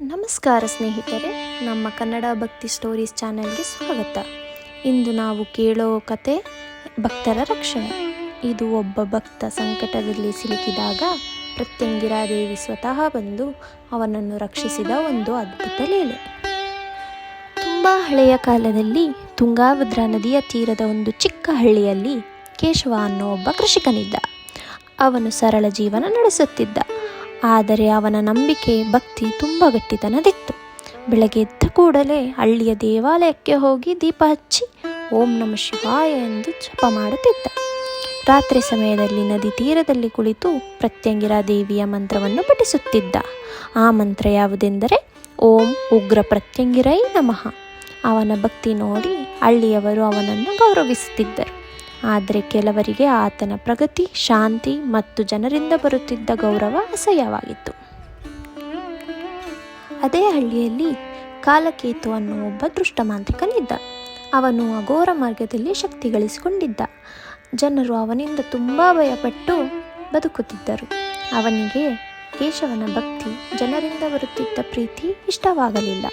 ನಮಸ್ಕಾರ ಸ್ನೇಹಿತರೆ, ನಮ್ಮ ಕನ್ನಡ ಭಕ್ತಿ ಸ್ಟೋರೀಸ್ ಚಾನೆಲ್ಗೆ ಸ್ವಾಗತ. ಇಂದು ನಾವು ಕೇಳೋ ಕತೆ, ಭಕ್ತರ ರಕ್ಷಣೆ. ಇದು ಒಬ್ಬ ಭಕ್ತ ಸಂಕಟದಲ್ಲಿ ಸಿಲುಕಿದಾಗ ಪ್ರತ್ಯಂಗಿರಾದೇವಿ ಸ್ವತಃ ಬಂದು ಅವನನ್ನು ರಕ್ಷಿಸಿದ ಒಂದು ಅದ್ಭುತ ಲೀಲೆ. ತುಂಬ ಹಳೆಯ ಕಾಲದಲ್ಲಿ ತುಂಗಾಭದ್ರಾ ನದಿಯ ತೀರದ ಒಂದು ಚಿಕ್ಕ ಹಳ್ಳಿಯಲ್ಲಿ ಕೇಶವ ಅನ್ನೋ ಒಬ್ಬ ಕೃಷಿಕನಿದ್ದ. ಅವನು ಸರಳ ಜೀವನ ನಡೆಸುತ್ತಿದ್ದ. ಆದರೆ ಅವನ ನಂಬಿಕೆ, ಭಕ್ತಿ ತುಂಬ ಗಟ್ಟಿತನದಿತ್ತು. ಬೆಳಗ್ಗೆ ಎದ್ದ ಕೂಡಲೇ ಹಳ್ಳಿಯ ದೇವಾಲಯಕ್ಕೆ ಹೋಗಿ ದೀಪ ಹಚ್ಚಿ ಓಂ ನಮ ಶಿವಾಯ ಎಂದು ಜಪ ಮಾಡುತ್ತಿದ್ದ. ರಾತ್ರಿ ಸಮಯದಲ್ಲಿ ನದಿ ತೀರದಲ್ಲಿ ಕುಳಿತು ಪ್ರತ್ಯಂಗಿರ ದೇವಿಯ ಮಂತ್ರವನ್ನು ಪಠಿಸುತ್ತಿದ್ದ. ಆ ಮಂತ್ರ ಯಾವುದೆಂದರೆ, ಓಂ ಉಗ್ರ ಪ್ರತ್ಯಂಗಿರೈ ನಮಃ. ಅವನ ಭಕ್ತಿ ನೋಡಿ ಹಳ್ಳಿಯವರು ಅವನನ್ನು ಗೌರವಿಸುತ್ತಿದ್ದರು. ಆದರೆ ಕೆಲವರಿಗೆ ಆತನ ಪ್ರಗತಿ, ಶಾಂತಿ ಮತ್ತು ಜನರಿಂದ ಬರುತ್ತಿದ್ದ ಗೌರವ ಅಸಹ್ಯವಾಗಿತ್ತು. ಅದೇ ಹಳ್ಳಿಯಲ್ಲಿ ಕಾಲಕೇತು ಅನ್ನುವ ಒಬ್ಬ ದುಷ್ಟ ಮಾಂತ್ರಿಕನಿದ್ದ ಅವನು ಅಘೋರ ಮಾರ್ಗದಲ್ಲಿ ಶಕ್ತಿ ಗಳಿಸಿಕೊಂಡಿದ್ದ. ಜನರು ಅವನಿಂದ ತುಂಬ ಭಯಪಟ್ಟು ಬದುಕುತ್ತಿದ್ದರು. ಅವನಿಗೆ ಕೇಶವನ ಭಕ್ತಿ, ಜನರಿಂದ ಬರುತ್ತಿದ್ದ ಪ್ರೀತಿ ಇಷ್ಟವಾಗಲಿಲ್ಲ.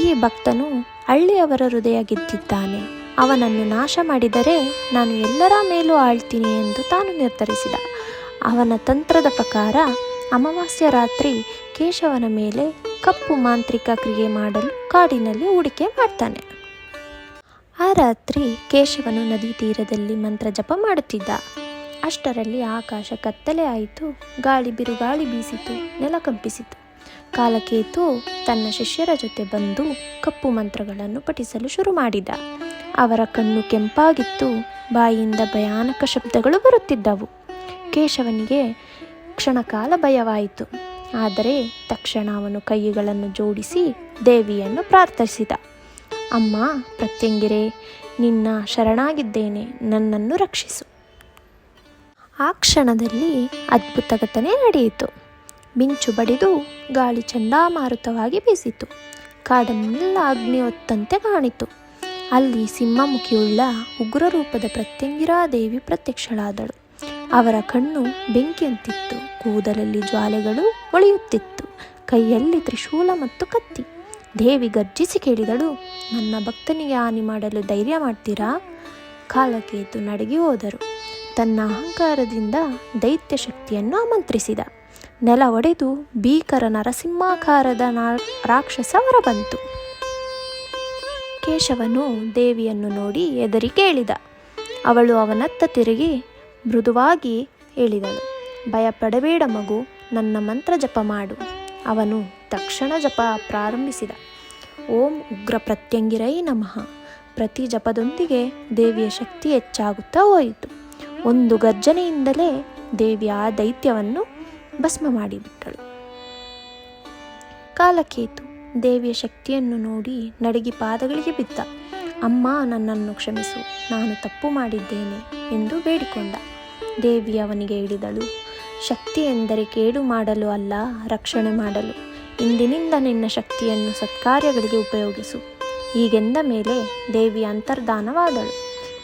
ಈ ಭಕ್ತನು ಹಳ್ಳಿಯವರ ಹೃದಯ ಗೆದ್ದಿದ್ದಾನೆ. ಅವನನ್ನು ನಾಶ ಮಾಡಿದರೆ ನಾನು ಎಲ್ಲರ ಮೇಲೂ ಆಳ್ತೀನಿ ಎಂದು ತಾನು ನಿರ್ಧರಿಸಿದ. ಅವನ ತಂತ್ರದ ಪ್ರಕಾರ ಅಮಾವಾಸ್ಯ ರಾತ್ರಿ ಕೇಶವನ ಮೇಲೆ ಕಪ್ಪು ಮಾಂತ್ರಿಕ ಕ್ರಿಯೆ ಮಾಡಲು ಕಾಡಿನಲ್ಲಿ ಹೂಡಿಕೆ ಮಾಡ್ತಾನೆ. ಆ ರಾತ್ರಿ ಕೇಶವನು ನದಿ ತೀರದಲ್ಲಿ ಮಂತ್ರ ಜಪ ಮಾಡುತ್ತಿದ್ದ. ಅಷ್ಟರಲ್ಲಿ ಆಕಾಶ ಕತ್ತಲೆ ಆಯಿತು, ಗಾಳಿ ಬಿರುಗಾಳಿ ಬೀಸಿತು, ನೆಲ ಕಂಪಿಸಿತು. ಕಾಲಕೇತು ತನ್ನ ಶಿಷ್ಯರ ಜೊತೆ ಬಂದು ಕಪ್ಪು ಮಂತ್ರಗಳನ್ನು ಪಠಿಸಲು ಶುರು ಮಾಡಿದ. ಅವರ ಕಣ್ಣು ಕೆಂಪಾಗಿತ್ತು, ಬಾಯಿಯಿಂದ ಭಯಾನಕ ಶಬ್ದಗಳು ಬರುತ್ತಿದ್ದವು. ಕೇಶವನಿಗೆ ಕ್ಷಣಕಾಲ ಭಯವಾಯಿತು. ಆದರೆ ತಕ್ಷಣ ಅವನು ಕೈಗಳನ್ನು ಜೋಡಿಸಿ ದೇವಿಯನ್ನು ಪ್ರಾರ್ಥಿಸಿದ. ಅಮ್ಮ, ಪ್ರತ್ಯಂಗಿರೆ, ನಿನ್ನ ಶರಣಾಗಿದ್ದೇನೆ, ನನ್ನನ್ನು ರಕ್ಷಿಸು. ಆ ಕ್ಷಣದಲ್ಲಿ ಅದ್ಭುತ ಘಟನೆ ನಡೆಯಿತು. ಮಿಂಚು ಬಡಿದು ಗಾಳಿ ಚಂಡಾಮಾರುತವಾಗಿ ಬೀಸಿತು. ಕಾಡನ್ನೆಲ್ಲ ಅಗ್ನಿ ಹೊತ್ತಂತೆ ಕಾಣಿತು. ಅಲ್ಲಿ ಸಿಂಹಮುಖಿಯುಳ್ಳ ಉಗ್ರ ರೂಪದ ಪ್ರತ್ಯಂಗಿರಾ ದೇವಿ ಪ್ರತ್ಯಕ್ಷಳಾದಳು. ಅವರ ಕಣ್ಣು ಬೆಂಕಿಯಂತಿತ್ತು, ಕೂದಲಲ್ಲಿ ಜ್ವಾಲೆಗಳು ಹೊಳೆಯುತ್ತಿತ್ತು, ಕೈಯಲ್ಲಿ ತ್ರಿಶೂಲ ಮತ್ತು ಕತ್ತಿ. ದೇವಿ ಗರ್ಜಿಸಿ ಕೇಳಿದಳು, ನನ್ನ ಭಕ್ತನಿಗೆ ಹಾನಿ ಮಾಡಲು ಧೈರ್ಯ ಮಾಡ್ತೀರಾ? ಕಾಲಕೇತು ನಡಗಿ ಹೋದರು. ತನ್ನ ಅಹಂಕಾರದಿಂದ ದೈತ್ಯ ಶಕ್ತಿಯನ್ನು ಆಮಂತ್ರಿಸಿದ. ನೆಲ ಒಡೆದು ಭೀಕರ ನರಸಿಂಹಾಕಾರದ ನಾ, ರಾಕ್ಷಸ ಹೊರಬಂತು. ಕೇಶವನು ದೇವಿಯನ್ನು ನೋಡಿ ಎದರಿ ಕೇಳಿದ. ಅವಳು ಅವನತ್ತ ತಿರುಗಿ ಮೃದುವಾಗಿ ಹೇಳಿದಳು, ಭಯಪಡಬೇಡ ಮಗು, ನನ್ನ ಮಂತ್ರ ಜಪ ಮಾಡು. ಅವನು ತಕ್ಷಣ ಜಪ ಪ್ರಾರಂಭಿಸಿದ, ಓಂ ಉಗ್ರ ಪ್ರತ್ಯಂಗಿರೈ ನಮಃ. ಪ್ರತಿ ಜಪದೊಂದಿಗೆ ದೇವಿಯ ಶಕ್ತಿ ಹೆಚ್ಚಾಗುತ್ತಾ ಹೋಯಿತು. ಒಂದು ಗರ್ಜನೆಯಿಂದಲೇ ದೇವಿ ಆ ದೈತ್ಯವನ್ನು ಭಸ್ಮ ಮಾಡಿಬಿಟ್ಟಳು. ಕಾಲಕೇತು ದೇವಿಯ ಶಕ್ತಿಯನ್ನು ನೋಡಿ ನಡಗಿ ಪಾದಗಳಿಗೆ ಬಿದ್ದ. ಅಮ್ಮ, ನನ್ನನ್ನು ಕ್ಷಮಿಸು. ನಾನು ತಪ್ಪು ಮಾಡಿದ್ದೇನೆ ಎಂದು ಬೇಡಿಕೊಂಡ. ದೇವಿ ಅವನಿಗೆ ಹೇಳಿದಳು, ಶಕ್ತಿ ಎಂದರೆ ಕೇಡು ಮಾಡಲು ಅಲ್ಲ, ರಕ್ಷಣೆ ಮಾಡಲು. ಇಂದಿನಿಂದ ನಿನ್ನ ಶಕ್ತಿಯನ್ನು ಸತ್ಕಾರ್ಯಗಳಿಗೆ ಉಪಯೋಗಿಸು. ಈಗೆಂದ ಮೇಲೆ ದೇವಿ ಅಂತರ್ಧಾನವಾದಳು.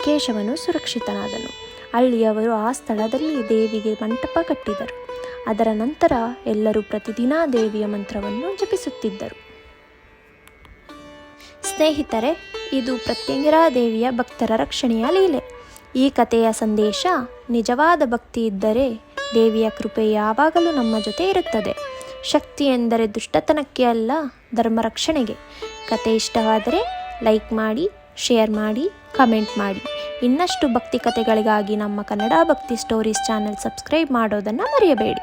ಕೇಶವನು ಸುರಕ್ಷಿತನಾದನು. ಹಳ್ಳಿಯವರು ಆ ಸ್ಥಳದಲ್ಲಿ ದೇವಿಗೆ ಮಂಟಪ ಕಟ್ಟಿದರು. ಅದರ ನಂತರ ಎಲ್ಲರೂ ಪ್ರತಿದಿನ ದೇವಿಯ ಮಂತ್ರವನ್ನು ಜಪಿಸುತ್ತಿದ್ದರು. ಸ್ನೇಹಿತರೆ, ಇದು ಪ್ರತ್ಯಂಗಿರಾ ದೇವಿಯ ಭಕ್ತರ ರಕ್ಷಣೆಯ ಲೀಲೆ. ಈ ಕಥೆಯ ಸಂದೇಶ ನಿಜವಾದ ಭಕ್ತಿ ಇದ್ದರೆ ದೇವಿಯ ಕೃಪೆ ಯಾವಾಗಲೂ ನಮ್ಮ ಜೊತೆ ಇರುತ್ತದೆ. ಶಕ್ತಿ ಎಂದರೆ ದುಷ್ಟತನಕ್ಕೆ ಅಲ್ಲ, ಧರ್ಮ ರಕ್ಷಣೆಗೆ. ಕತೆ ಇಷ್ಟವಾದರೆ ಲೈಕ್ ಮಾಡಿ, ಶೇರ್ ಮಾಡಿ, ಕಮೆಂಟ್ ಮಾಡಿ. ಇನ್ನಷ್ಟು ಭಕ್ತಿ ಕಥೆಗಳಿಗಾಗಿ ನಮ್ಮ ಕನ್ನಡ ಭಕ್ತಿ ಸ್ಟೋರೀಸ್ ಚಾನೆಲ್ ಸಬ್ಸ್ಕ್ರೈಬ್ ಮಾಡೋದನ್ನು ಮರೆಯಬೇಡಿ.